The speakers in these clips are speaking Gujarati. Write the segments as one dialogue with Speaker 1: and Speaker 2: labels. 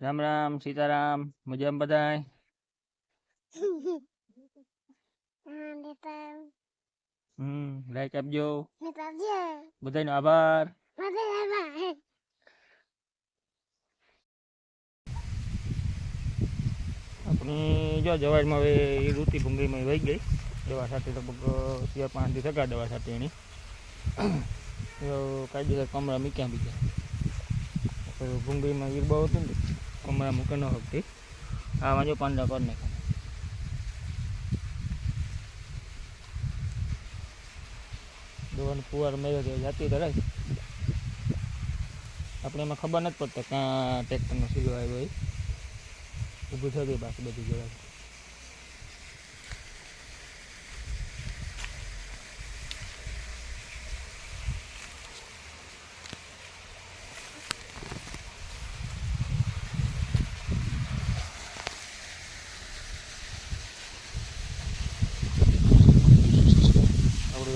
Speaker 1: રામ રામ સીતારામ મજામાં બધાય હમ લાઈક આપજો બધાનો આભાર આપણી જો જવાજમાં હવે એ ઋતિ ભૂંગળીમાં વહી ગઈ દવા સાથે લગભગ ચાર પાંચ દિવસ થયા દવા સાથે એની તો કાયદેસર કમરા મૂક્યા બીજા તો ભૂંગળીમાં ઈરબા હતું ને કમરા મૂકે ન હકતી. આમાં જો પાંદડા કરી નાખ્યા દવાનું ફુવાર મેળ્યો તો આપણે એમાં ખબર નથી પડતા ક્યાં ટ્રેક્ટરનો સીલો આવ્યો હોય. ઊભું થઈ બાકી બધી જોડે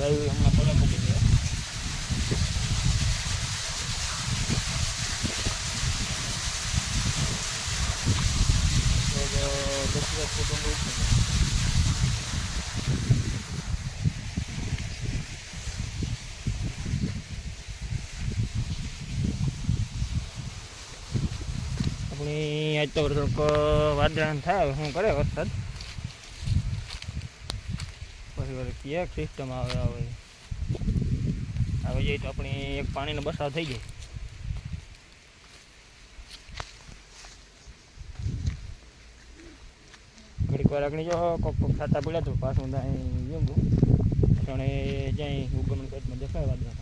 Speaker 1: આવ્યું હમણાં પડે મૂકી દે દસ. આપણી આજ તો થોડુંક વાદળાનું થાય, શું કરે વરસાદ પછી ક્યાંક સિસ્ટમ આવે આવે આવી જાય તો આપણી એક પાણીનો બસાવ થઈ જાય ઘડીક વાર આગળ જો, કોક કોક ખાતા પડ્યા તો પાછું ત્યાં જંગું ક્ષણે જ્યાં ઉગમણ પેટમાં દેખાય વાદળા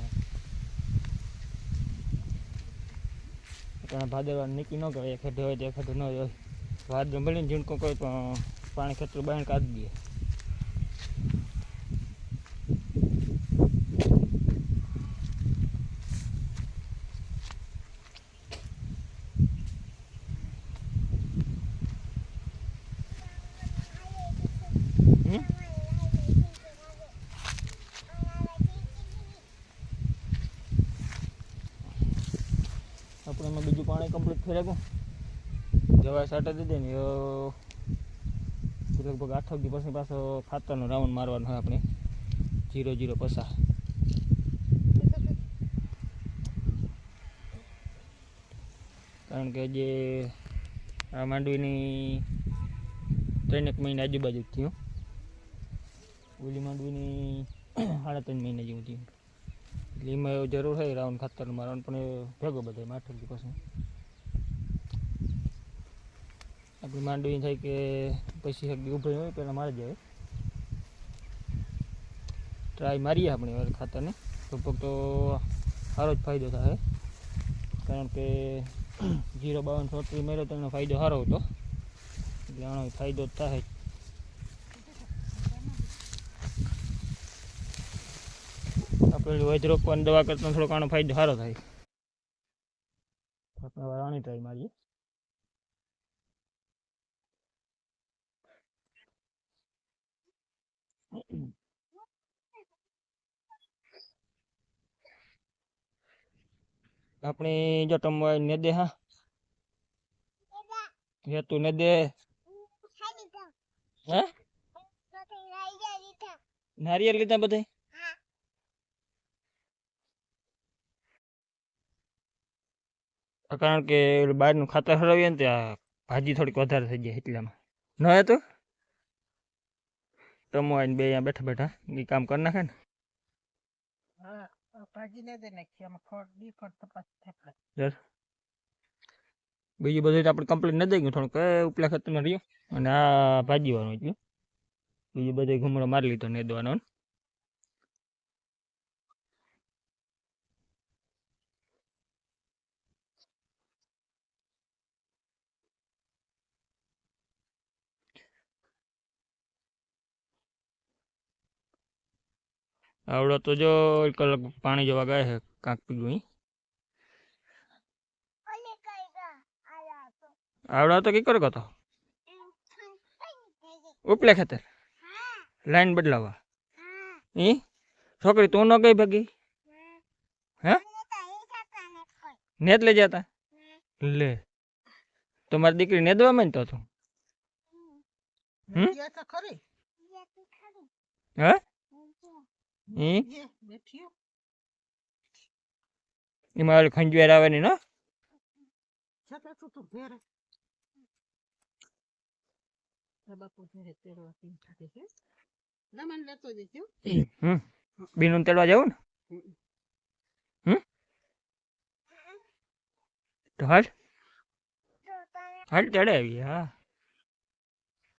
Speaker 1: ત્યાં ભાદરવા નીકળી ન કહેવાય ખેડ હોય તો એક હેઠે ન હોય. વાદળ મળીને ઝીણકો કોઈ પણ પાણી ખેતર બહાર કાઢી દે. આપણે એમાં બીજું પાણી કમ્પ્લીટ રાખું દવા સાટા દીધી ને લગભગ આઠ દી પછી પાછો ખાતરનો રાઉન્ડ મારવાનો હોય આપણે. જીરો જીરો પસાર. કારણ કે જે આ માંડવીની ત્રણ એક મહિના આજુબાજુ થયું. ઓલી માંડવીની સાડા ત્રણ મહિના જેવું થયું. એટલે એમાં એવું જરૂર હોય રાઉન્ડ ખાતર મારવાનું, પણ ભેગો બધા આઠ પછી. આપણી માંડવી થાય કે પછી હગી ઊભી હોય પહેલાં મારી જાય ટ્રાય મારીએ આપણે હવે ખાતરને. લગભગ તો સારો જ ફાયદો થાય. કારણ કે જીરો બાવન સોત્રીસ મેળો તો એનો ફાયદો સારો હતો. એટલે આનો ફાયદો જ થાય. જ. આપણે વૈદ રોકવાની, દવા કરતાં થોડોક આનો ફાયદો સારો થાય. હવે આની ટ્રાય આપણે જો ટમવાય ને દે હા. હેતું ને દે. હે? નારિયેળ લીધા બધા? કારણ કે બહારનું ખાતર હરાવીએ ને ત્યાં ભાજી થોડીક વધારે થઈ જાય એટલામાં. ન તો? ટમો આવીને બે અહીંયા બેઠા બેઠા એ કામ કરી નાખે ને.
Speaker 2: ને
Speaker 1: બીજું બધું આપણે કમ્પ્લીટ નથી ગયું થોડુંક ઉપલા ખાતરમાં રહ્યું. અને આ ભાજીવાનું હતું બીજું બધું ઘૂમડો મારી લીધો ને દવાનો अवड़ा तो जो कल पानी जो गए है काक पी गई अवड़ा तो की कर गतो उपले खतर लाइन बदलावा ई छोकरी तू न गई भगी हैं नेत ले जाता ले तुम्हारे दिक्री नेदवा में तो तू हम्म
Speaker 2: ये तो खरी
Speaker 1: ये तो
Speaker 2: खरी हैं
Speaker 1: એમાં ઓલી ખંજવેર આવેની ને બીનું તેડવા જવું ને? હમ. હાલ. હાલ ચડાવી હા.